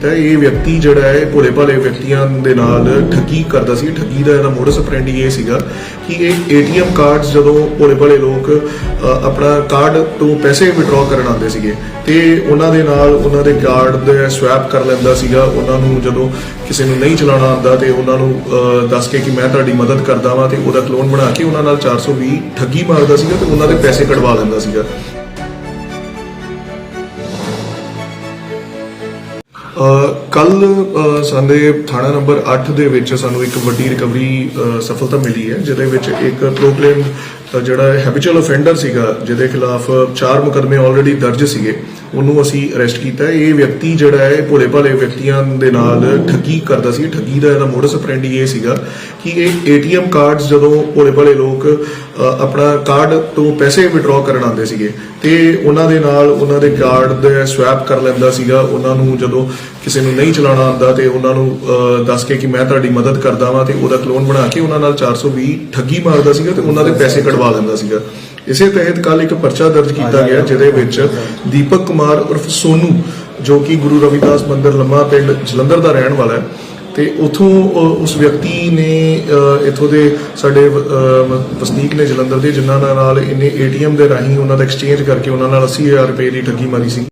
ਕੀਤਾ ਇਹ ਵਿਅਕਤੀ ਜਿਹੜਾ ਹੈ ਭੋਲੇ ਭਾਲੇ ਵਿਅਕਤੀਆਂ ਦੇ ਨਾਲ ਠੱਗੀ ਕਰਦਾ ਸੀ। ਠੱਗੀ ਦਾ ਇਹਦਾ ਮੋਡਸ ਆਪਰੈਂਡੀ ਇਹ ਸੀਗਾ ਕਿ ਇਹ ਏਟੀਐਮ ਕਾਰਡਸ ਜਦੋਂ ਭੋਲੇ ਭਾਲੇ ਲੋਕ ਆਪਣਾ ਕਾਰਡ ਤੋਂ ਪੈਸੇ ਵਿਡਰਾਅ ਕਰਨ ਆਉਂਦੇ ਸੀਗੇ ਤੇ ਉਹਨਾਂ ਦੇ ਨਾਲ ਉਹਨਾਂ ਦੇ ਕਾਰਡ ਦੇ ਸਵੈਪ ਕਰ ਲੈਂਦਾ ਸੀਗਾ। ਉਹਨਾਂ ਨੂੰ ਜਦੋਂ ਕਿਸੇ ਨੂੰ ਨਹੀਂ ਚਲਾਉਣਾ ਆਉਂਦਾ ਤੇ ਉਹਨਾਂ ਨੂੰ ਦੱਸ ਕੇ ਕਿ ਮੈਂ ਤੁਹਾਡੀ ਮਦਦ ਕਰਦਾ ਵਾਂ ਤੇ ਉਹਦਾ ਕਲੋਨ ਬਣਾ ਕੇ ਉਹਨਾਂ ਨਾਲ 420 ਠੱਗੀ ਮਾਰਦਾ ਸੀਗਾ ਤੇ ਉਹਨਾਂ ਦੇ ਪੈਸੇ ਕਢਵਾ ਲੈਂਦਾ ਸੀਗਾ। ਕੱਲ ਸਾਡੇ ਥਾਣਾ ਨੰਬਰ 8 ਦੇ ਵਿੱਚ ਸਾਨੂੰ ਇੱਕ ਵੱਡੀ ਰਿਕਵਰੀ ਸਫਲਤਾ ਮਿਲੀ ਹੈ, ਜਿਹਦੇ ਵਿੱਚ ਇੱਕ ਪ੍ਰੋਕਲੇਮ ਜਿਹੜਾ ਹੈਬਿਚੁਅਲ ਅਫੈਂਡਰ ਸੀਗਾ, ਜਿਹਦੇ ਖਿਲਾਫ ਚਾਰ ਮੁਕਦਮੇ ਆਲਰੇਡੀ ਦਰਜ ਸੀਗੇ, ਉਹਨੂੰ ਅਸੀਂ ਅਰੈਸਟ ਕੀਤਾ ਇਹ ਵਿਅਕਤੀ ਜਿਹੜਾ ਹੈ ਭੋਲੇ ਭਾਲੇ ਵਿਅਕਤੀਆਂ ਦੇ ਨਾਲ ਠੱਗੀ ਕਰਦਾ ਸੀ। ਠੱਗੀ ਦਾ ਇਹਦਾ ਮੋਡਸ ਆਪਰੈਂਡੀ ਇਹ ਸੀਗਾ ਕਿ ਇਹ ਏਟੀਐਮ ਕਾਰਡਸ ਜਦੋਂ ਭੋਲੇ ਭਾਲੇ ਲੋਕ ਆਪਣਾ ਕਾਰਡ ਤੋਂ ਪੈਸੇ ਵਿਡਰਾਅ ਕਰਨ ਆਉਂਦੇ ਸੀਗੇ। ਤੇ ਉਹਨਾਂ ਦੇ ਨਾਲ ਉਹਨਾਂ ਦੇ ਕਾਰਡ ਦੇ ਸਵੈਪ ਕਰ ਲੈਂਦਾ ਸੀਗਾ। ਉਹਨਾਂ ਨੂੰ ਜਦੋਂ ਕਿਸੇ ਨੂੰ ਨਹੀਂ ਚਲਾਉਣਾ ਆਉਂਦਾ ਤੇ ਉਹਨਾਂ ਨੂੰ ਦੱਸ ਕੇ ਕਿ ਮੈਂ ਤੁਹਾਡੀ ਮਦਦ ਕਰਦਾ ਵਾਂ ਤੇ ਉਹਦਾ ਕਲੋਨ ਬਣਾ ਕੇ ਉਹਨਾਂ ਨਾਲ 420 ਠੱਗੀ ਮਾਰਦਾ ਸੀਗਾ ਤੇ ਉਹਨਾਂ ਦੇ ਪੈਸੇ ਕਢਵਾ ਲੈਂਦਾ ਸੀਗਾ। ਇਸੇ ਤਹਿਤ ਕੱਲ ਇੱਕ ਪਰਚਾ ਦਰਜ ਕੀਤਾ ਗਿਆ ਜਿਹਦੇ ਵਿੱਚ ਦੀਪਕ ਕੁਮਾਰ ਉਰਫ ਸੋਨੂ ਜੋ ਕਿ ਗੁਰੂ ਰਵਿਦਾਸ ਮੰਦਿਰ ਲੰਮਾ ਪਿੰਡ ਜਲੰਧਰ ਦਾ ਰਹਿਣ ਵਾਲਾ ਹੈ ਤੇ ਉਥੋਂ ਉਸ ਵਿਅਕਤੀ ਨੇ ਅ, ਇੱਥੋਂ ਦੇ ਸਾਡੇ ਅ, ਵਸਨੀਕ ਨੇ ਜਲੰਧਰ ਦੇ ਜਿਨ੍ਹਾਂ ਨਾਲ ਇਹਨੇ ਏਟੀਐਮ ਦੇ ਰਾਹੀਂ ਉਹਨਾਂ ਦਾ ਐਕਸਚੇਂਜ ਕਰਕੇ ਉਹਨਾਂ ਨਾਲ 80000 ਰੁਪਏ ਦੀ ਠੱਗੀ ਮਾਰੀ ਸੀ।